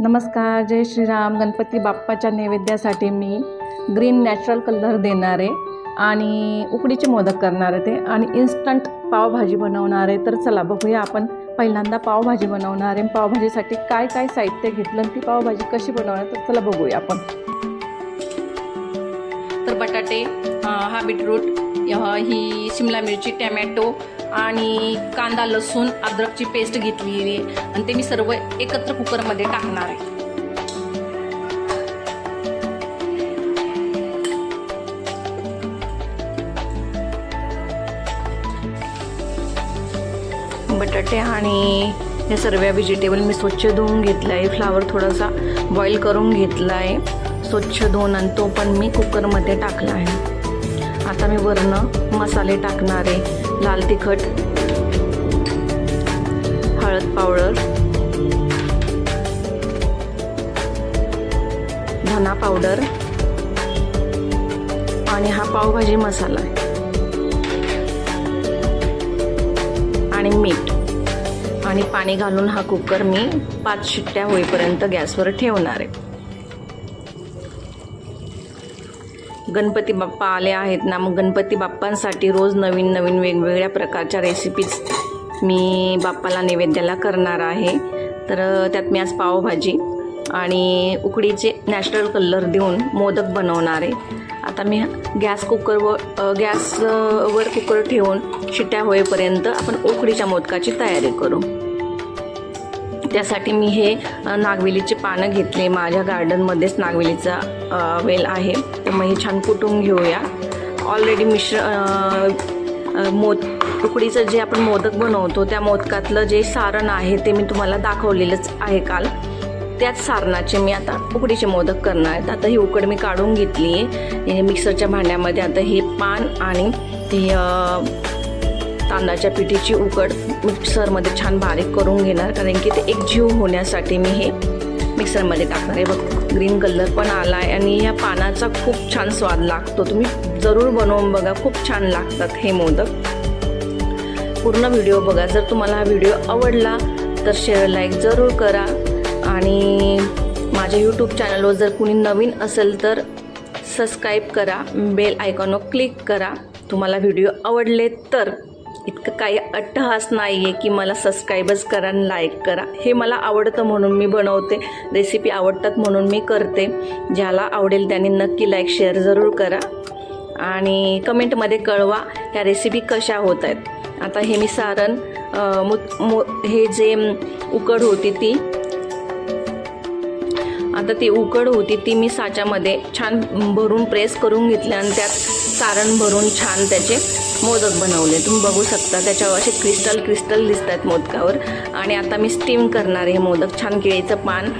नमस्कार जय श्रीराम. गणपती बाप्पाच्या नैवेद्यासाठी मी ग्रीन नॅचरल कलर देणार आहे आणि उकडीचे मोदक करणार आहे ते आणि इन्स्टंट पावभाजी बनवणार आहे. तर चला बघूया आपण पहिल्यांदा पावभाजी बनवणार आहे. पावभाजीसाठी काय काय साहित्य घेतलं आणि ती पावभाजी कशी बनवणार तर चला बघूया आपण. तर बटाटे हा बीटरूट ही शिमला मिरची टॅमॅटो आणि कांदा लसूण अद्रकची पेस्ट घेतली आणि ते मी सर्व एकत्र कुकरमध्ये टाकणार आहे. बटाटे आणि हे सर्व व्हेजिटेबल मी स्वच्छ धुवून घेतलं आहे फ्लावर थोडासा बॉईल करून घेतला आहे स्वच्छ धुवून आणि तो पण मी कुकरमध्ये टाकला आहे. आता मी वरनं मसाले टाकणार आहे लाल तिखट हळद पावडर धना पावडर आणि हा पावभाजी मसाला आहे आणि मीठ आणि पाणी घालून हा कुकर मी पाच शिट्ट्या होईपर्यंत गॅसवर ठेवणार आहे. गणपती बाप्पा आले आहेत ना मग गणपती बाप्पांसाठी रोज नवीन नवीन वेगवेगळ्या प्रकारच्या रेसिपीज मी बाप्पाला नैवेद्याला करणार आहे. तर त्यात मी आज पावभाजी आणि उकडीचे नॅचरल कलर देऊन मोदक बनवणार आहे. आता मी गॅस कुकरवर गॅसवर कुकर ठेवून शिट्ट्या होईपर्यंत आपण उकडीच्या मोदकाची तयारी करू. त्यासाठी मी हे नागवेलीचे पानं घेतले. माझ्या गार्डनमध्येच नागवेलीचा वेल आहे. तर मग हे छान कुटून घेऊया. ऑलरेडी मिश्र मोद तुकडीचं जे आपण मोदक बनवतो त्या मोदकातलं जे सारण आहे ते मी तुम्हाला दाखवलेलंच आहे काल. त्याच सारणाचे मी आता उकडीचे मोदक करणार आहेत. आता ही उकड मी काढून घेतली आहे. मिक्सरच्या भांड्यामध्ये आता हे पान आणि ती तांदळाच्या पिठीची उकड मिक्सरमध्ये छान बारीक करून घेणार कारण की ते एक जीव होण्यासाठी मी हे मिक्सरमध्ये टाकणार आहे. बघ ग्रीन कलर पण आला आहे आणि या पानाचा खूप छान स्वाद लागतो. तुम्ही जरूर बनवून बघा खूप छान लागतात हे मोदक. पूर्ण व्हिडिओ बघा. जर तुम्हाला हा व्हिडिओ आवडला तर शेअर लाईक जरूर करा. आणि माझ्या यूट्यूब चॅनलवर जर कुणी नवीन असेल तर सबस्क्राईब करा. बेल आयकॉनवर क्लिक करा. तुम्हाला व्हिडिओ आवडले तर इतकं काही अट्टहास नाही आहे की मला सबस्क्राईबच करा आणि लाईक करा. हे मला आवडतं म्हणून मी बनवते. रेसिपी आवडतात म्हणून मी करते. ज्याला आवडेल त्याने नक्की लाईक शेअर जरूर करा. आणि कमेंटमध्ये कळवा ह्या रेसिपी कशा होत आहेत. आता हे मी सारण मु मु हे जे उकड होती ती आता ती उकड होती ती मी साच्यामध्ये छान भरून प्रेस करून घेतली आणि त्यात सारण भरून छान त्याचे मोदक बनवले. तुम्ही बघू शकता त्याच्यावर असे क्रिस्टल क्रिस्टल दिसत आहेत मोदकावर. आणि आता मी स्टीम करणार हे मोदक. छान केळीचं पान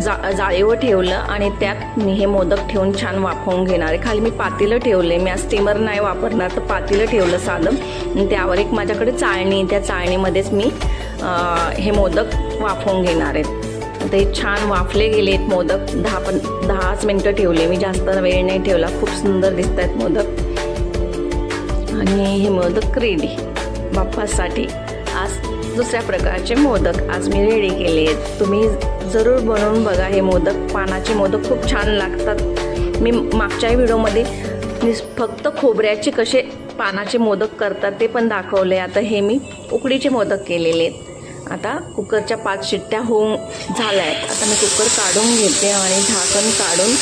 जा जाळीवर ठेवलं आणि त्यात मी हे मोदक ठेवून छान वाफवून घेणार आहे. खाली मी पातेलं ठेवले मी आज स्टीमर नाही वापरणार तर पातेलं ठेवलं साधं. आणि त्यावर एक माझ्याकडे चाळणी त्या चाळणीमध्येच मी हे मोदक वाफवून घेणार आहेत ते छान वाफले गेलेत मोदक. दहा पण दहाच मिनटं ठेवले. मी जास्त वेळ नाही ठेवला. खूप सुंदर दिसत आहेत मोदक. आणि हे मोदक रेडी बाप्पासाठी आज दुसऱ्या प्रकारचे मोदक आज मी रेडी केले आहेत. तुम्ही जरूर बनवून बघा हे मोदक. पानाचे मोदक खूप छान लागतात. मी मागच्या व्हिडिओमध्ये फक्त खोबऱ्याचे कसे पानाचे मोदक करतात ते पण दाखवले. आता हे मी उकडीचे मोदक केलेले आहेत. आता कुकरच्या पाच शिट्ट्या होऊन झाल्या आहेत. आता मी कुकर काढून घेते आणि झाकण काढून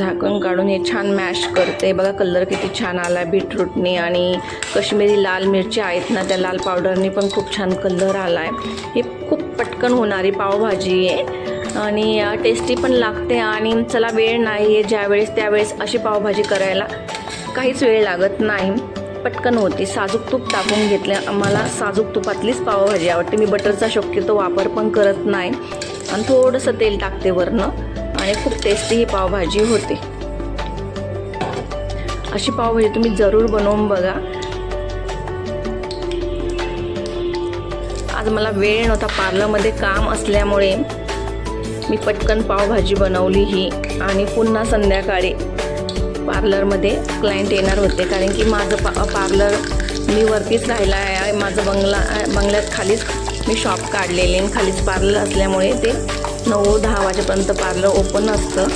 झाकण काढून हे छान मॅश करते. बघा कलर किती छान आला बीटरूटने आणि कश्मीरी लाल मिरच्या आहेत ना त्या लाल पावडरने पण खूप छान कलर आला आहे ही खूप पटकन होणारी पावभाजी आहे. आणि टेस्टी पण लागते आणि चला वेळ नाही आहे ज्यावेळेस त्यावेळेस अशी पावभाजी करायला. काहीच वेळ लागत नाही. पटकन होती. साजूक तूप टाकून घेतले आम्हाला साजूक तुपातलीच पावभाजी आवडते. मी बटरचा शक्यतो वापर पण करत नाही. आणि थोडंसं तेल टाकते वरनं. आणि खूप टेस्टी ही पावभाजी होते. अशी पावभाजी तुम्ही जरूर बनवून बघा. आज मला वेळ नव्हता पार्लरमध्ये काम असल्यामुळे मी पटकन पावभाजी बनवली ही आणि पुन्हा संध्याकाळी पार्लरमध्ये क्लायंट येणार होते. कारण की माझं पा पार्लर मी वरतीच राहिला आहे. माझं बंगला बंगल्यात खालीच मी शॉप काढलेले आणि खालीच पार्लर असल्यामुळे ते नऊ दहा वाजेपर्यंत पार्लर ओपन असतं.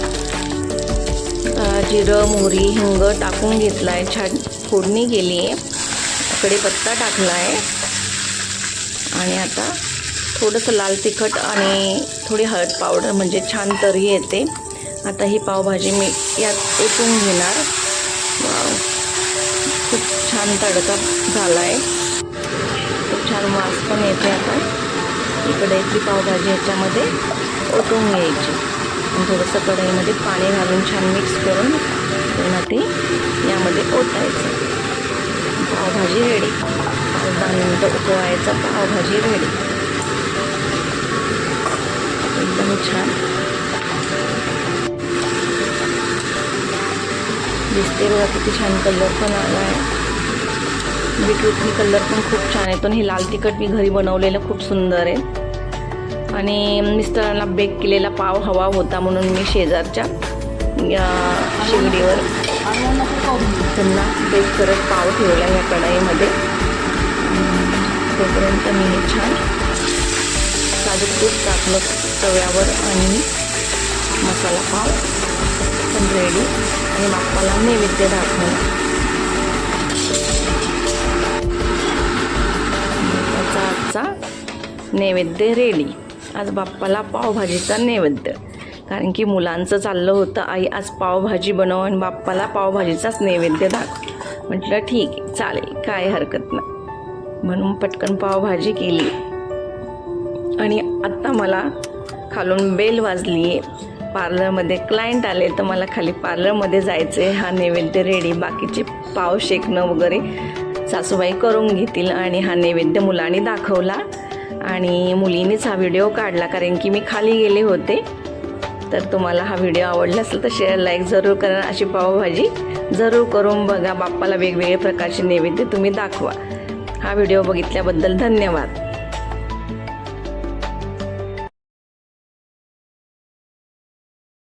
जिरं मोहरी हिंग टाकून घेतला आहे छान फोडणी केली आहे. कढीपत्ता टाकला आहे आणि आता थोडंसं लाल तिखट आणि थोडी हळद पावडर म्हणजे छान तरी येते. आता ही पावभाजी मी यात ओतून घेणार. खूप छान तडका झाला आहे खूप छान वास पण येते आता. इकडे ती पावभाजी याच्यामध्ये. ओतून घ्यायची. आणि थोडंसं कढईमध्ये पाणी घालून छान मिक्स करून पुन्हा ते यामध्ये ओतायचं. पावभाजी रेडी पाच दहा मिनटं उकळायचं पावभाजी रेडी एकदम छान. दिसते बघा किती छान कलर पण आला आहे बीटरूटनी कलर पण खूप छान आहे. पण हे लाल तिखट मी घरी बनवलेलं खूप सुंदर आहे. आणि मिस्टरांना बेक केलेला पाव हवा होता म्हणून मी शेजारच्या शेगडीवर त्यांना बेक करत पाव ठेवला या कढाईमध्ये. तोपर्यंत मी हे छान साजूक तूप टाकलं तव्यावर आणि मसाला पाव. पण रेडी आणि बाप्पाला नैवेद्य दाखवला. आजचा नैवेद्य रेडी आज बाप्पाला पावभाजीचा नैवेद्य. कारण की मुलांचं चाललं होतं आई आज पावभाजी बनव आणि बाप्पाला पावभाजीचाच नैवेद्य दाखव. म्हटलं ठीक आहे चालेल काय हरकत नाही. म्हणून पटकन पावभाजी केली. आणि आत्ता मला खालून बेल वाजली आहे पार्लरमध्ये क्लायंट आले तर मला खाली पार्लरमध्ये जायचं आहे हा नैवेद्य रेडी बाकीचे पाव शेकणं वगैरे सासूबाई करून घेतील आणि हा नैवेद्य मुलांनी दाखवला. आणि मुलीनेच हा व्हिडिओ काढला कारण की मी खाली गेले होते. तर तुम्हाला हा व्हिडिओ आवडला असेल तर शेअर लाईक जरूर करा. अशी पावभाजी जरूर करून बघा. बाप्पाला वेगवेगळे प्रकारचे नैवेद्य तुम्ही दाखवा. हा व्हिडिओ बघितल्याबद्दल धन्यवाद.